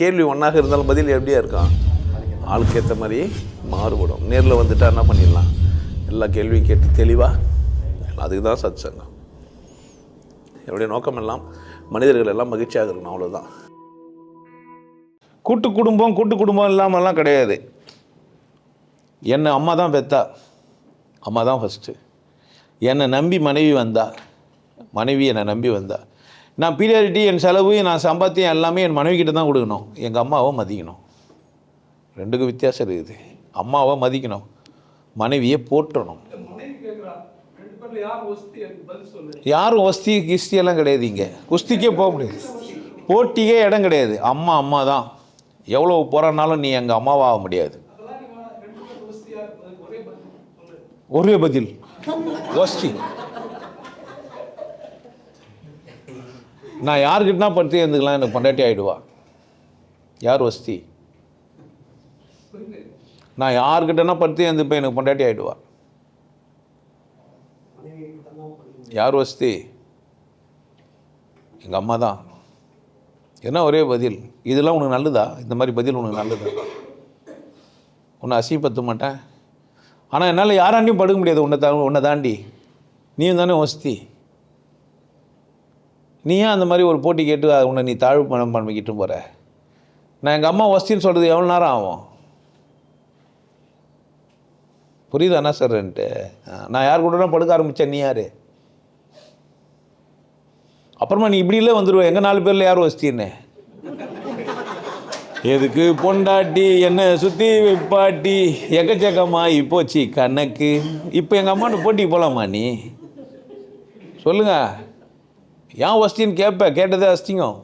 கேள்வி ஒன்றாக இருந்தாலும் பதில் எப்படியா இருக்கான் ஆளுக்கு ஏற்ற மாதிரி மாறுபடும். நேரில் வந்துட்டா என்ன பண்ணிடலாம்? எல்லா கேள்வியும் கேட்டு தெளிவாக அதுக்கு தான் சத் சங்கம் என்னுடைய நோக்கம் எல்லாம் மனிதர்கள் எல்லாம் மகிழ்ச்சியாக இருக்கணும் அவ்வளோதான் கூட்டு குடும்பம் கூட்டு குடும்பம் இல்லாமல்லாம் கிடையாது. என்னை அம்மா தான் பெத்தா அம்மா தான் ஃபஸ்ட்டு என்னை நம்பி மனைவி வந்தா மனைவி என்னை நம்பி வந்தா நான் பீரியாரிட்டி என் செலவு நான் சம்பாத்தியம் எல்லாமே என் மனைவி கிட்ட தான் கொடுக்கணும். எங்கள் அம்மாவை மதிக்கணும். ரெண்டுக்கும் வித்தியாசம் இருக்குது. அம்மாவை மதிக்கணும். மனைவியை போற்றணும். ஒஸ்தி யாரும் ஒஸ்தி கிஸ்தியெல்லாம் கிடையாது இங்கே. குஸ்திக்கே போக முடியாது. போட்டிக்கே இடம் கிடையாது. அம்மா அம்மா தான். எவ்வளோ போகிறனாலும் நீ எங்கள் அம்மாவாக முடியாது. ஒரே பதில். ஒஸ்தி. நான் யாருக்கிட்டனா படுத்து இருந்துக்கலாம் எனக்கு பொண்டாட்டி ஆகிடுவா யார் ஒஸ்தி நான் யார்கிட்டனா படுத்து இருந்துப்பேன் எனக்கு பொண்டாட்டி ஆகிடுவா யார் வசதி? எங்கள் அம்மா தான். என்ன ஒரே பதில்? இதெல்லாம் உனக்கு நல்லதா? இந்த மாதிரி பதில் உனக்கு நல்லதா? உன்னை அசிங்கப்படுத்த மாட்டேன். ஆனால் என்னால் யாராண்டியும் படுக்க முடியாது உன்னை தா உன்னை தாண்டி. நீயும் தானே வசதி. நீ ஏன் அந்த மாதிரி ஒரு போட்டி கேட்டு அதை உன்னை நீ தாழ்வு பணம் பண்ணிக்கிட்டு போகிற நான் எங்கள் அம்மா வசதின்னு சொல்கிறது எவ்வளோ நேரம் ஆகும்? புரியுதா என்ன சார்ன்ட்டு நான் யார் கூட படுக்க ஆரம்பித்தேன் நீ யார்? அப்புறமா நீ இப்படிலே வந்துடுவேன் எங்கள் நாலு பேரில் யார் வசதின்னு எதுக்கு பொண்டாட்டி என்ன சுற்றி பாட்டி எக்கச்சக்கமாக இப்போச்சு கணக்கு. இப்போ எங்கள் அம்மான்னு போட்டிக்கு போகலாமா நீ? சொல்லுங்கள் ஏன் வசதின்னு கேட்பேன் கேட்டதே அஸ்திங்கம்.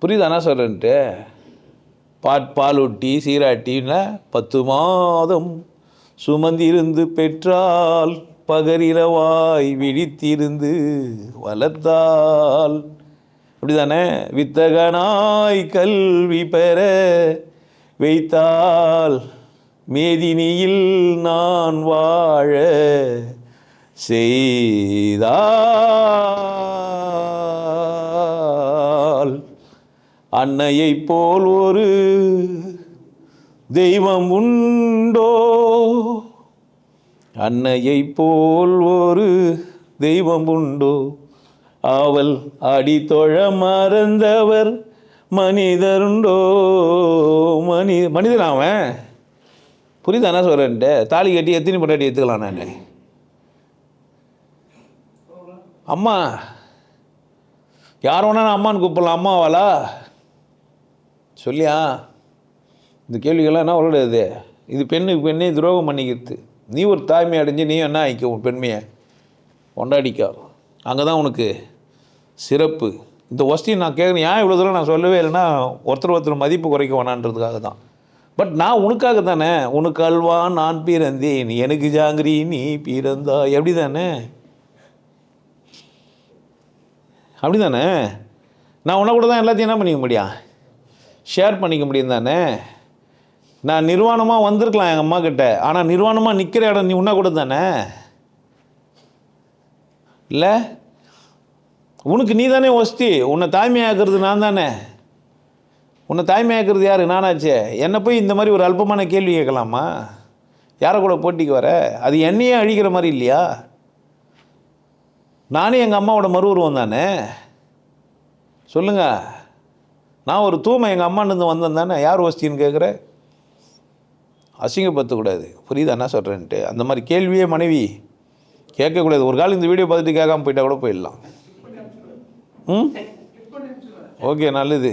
புரியுதா என்ன சொல்கிறேன்ட்டு பாட் பாலூட்டி சீராட்டின்னா பத்து மாதம் சுமந்திருந்து பெற்றால் பகரிலவாய் விழித்திருந்து வளர்த்தால். அப்படிதானே? வித்தகனாய் கல்வி பெற வைத்தால் மேதினியில் நான் வாழ செய்தால். அன்னையைப் போல் ஒரு தெய்வம் உண்டோ? அன்னையை போல் ஒரு தெய்வம் உண்டோ? அவள் அடித்தொழ மறந்தவர் மனிதருண்டோ மனி மனிதன் அவன்? புரியுதா என்ன சொல்கிறேன்ட்டு தாலி கட்டி எத்தனை பொண்டாட்டி எடுத்துக்கலாம் நான்? அம்மா. யார் வேணாலும் நான் அம்மான்னு கூப்பிடலாம். அம்மாவாளா? சொல்லியா? இந்த கேள்விகள்லாம் என்ன விளையாடுது இது பெண்ணுக்கு பெண்ணே துரோகம் பண்ணிக்கிறது. நீ ஒரு தாய்மை அடைஞ்சு நீ என்ன ஆயிக்க? உன் பெண்மையை கொண்டாடிக்கா. அங்கே தான் உனக்கு சிறப்பு. இந்த ஒஸ்டி நான் கேட்குறேன் ஏன் இவ்வளோ தூரம் நான் சொல்லவே இல்லைன்னா ஒருத்தர் ஒருத்தர் மதிப்பு குறைக்க வேணான்றதுக்காக தான். பட் நான் உனக்காக தானே? உனக்கு அல்வா நான் பிறந்தேன். எனக்கு ஜாங்கிரி நீ பிறந்தா எப்படி தானே அப்படி தானே நான் உன்னை கூட தான் எல்லாத்தையும் என்ன பண்ணிக்க முடியும்? ஷேர் பண்ணிக்க முடியும் தானே? நான் நிர்வாணமாக வந்திருக்கலாம் எங்கள் அம்மா கிட்ட. ஆனால் நிர்வாணமாக நிற்கிற இடம் நீ உன்ன கூட தானே? இல்லை? உனக்கு நீ தானே ஒஸ்தி. உன்னை தாய்மையாக்குறது நான் தானே. உன்னை தாய்மையாக்குறது யார்? நானாச்சே. என்னை போய் இந்த மாதிரி ஒரு அல்பமான கேள்வி கேட்கலாமா? யாரை கூட போட்டிக்கு வர? அது என்னையே அழிக்கிற மாதிரி இல்லையா? நானே எங்கள் அம்மாவோட மறு உருவம் தானே? சொல்லுங்கள் நான் ஒரு தூமை எங்கள் அம்மான்னு வந்தேன் தானே? யார் வசதின்னு கேட்குற அசிங்கப்படுத்தக்கூடாது. புரியுதா? என்ன சொல்கிறேன்ட்டு அந்த மாதிரி கேள்வியே மனைவி கேட்கக்கூடாது. ஒரு காலம் இந்த வீடியோ பார்த்துட்டு கேட்காம போயிட்டா கூட போயிடலாம். ம்? ஓகே நல்லது.